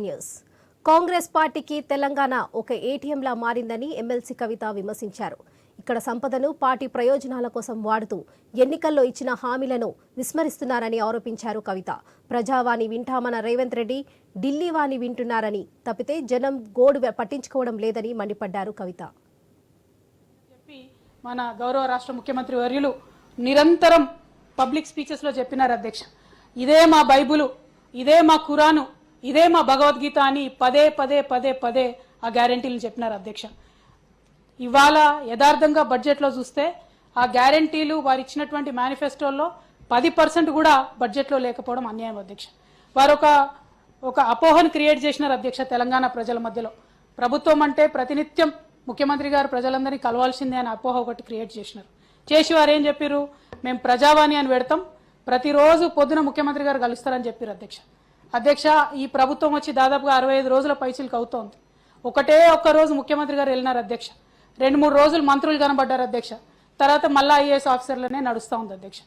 News. Congress పార్టీకి తెలంగాణ ఒక ఏటీఎంలా మారిందని ఎమ్మెల్సీ కవిత విమర్శించారు. ఇక్కడ సంపదను పార్టీ ప్రయోజనాల కోసం వాడుతూ ఎన్నికల్లో ఇచ్చిన హామీలను విస్మరిస్తున్నారని ఆరోపించారు కవిత. ప్రజావాణి వింటామన్న రేవంత్ రెడ్డి ఢిల్లీ వాణి వింటున్నారని తప్పితే జనం గోడు పట్టించుకోవడం లేదని మండిపడ్డారు కవిత. మన గౌరవ రాష్ట్ర ముఖ్యమంత్రి వర్యులు నిరంతరం పబ్లిక్ స్పీచెస్లో చెప్పినారు అధ్యక్ష. ఇదే మా బైబులు ఇదే మా ఖురాను ఇదే మా భగవద్గీత అని పదే పదే పదే పదే ఆ గ్యారంటీలు చెప్పినారు అధ్యక్ష. ఇవాళ యథార్థంగా బడ్జెట్లో చూస్తే ఆ గ్యారంటీలు వారు ఇచ్చినటువంటి మేనిఫెస్టోల్లో పది పర్సెంట్ కూడా బడ్జెట్లో లేకపోవడం అన్యాయం అధ్యక్ష. వారు ఒక ఒక అపోహను క్రియేట్ చేసినారు అధ్యక్ష తెలంగాణ ప్రజల మధ్యలో. ప్రభుత్వం అంటే ప్రతినిత్యం ముఖ్యమంత్రి గారు ప్రజలందరినీ కలవాల్సిందే అని అపోహ ఒకటి క్రియేట్ చేసినారు. చేసి వారు ఏం చెప్పారు మేము ప్రజావాణి అని పెడతాం. ప్రతిరోజు పొద్దున ముఖ్యమంత్రి గారు కలుస్తారని చెప్పారు అధ్యక్ష. అధ్యక్ష ఈ ప్రభుత్వం వచ్చి దాదాపుగా అరవై ఐదు రోజుల పైచిలకు అవుతోంది. ఒకటే ఒక్క రోజు ముఖ్యమంత్రి గారు వెళ్ళినారు అధ్యక్ష. రెండు మూడు రోజులు మంత్రులు కనబడ్డారు అధ్యక్ష. తర్వాత మళ్ళా ఐఏఎస్ ఆఫీసర్లనే నడుస్తూ ఉంది అధ్యక్ష.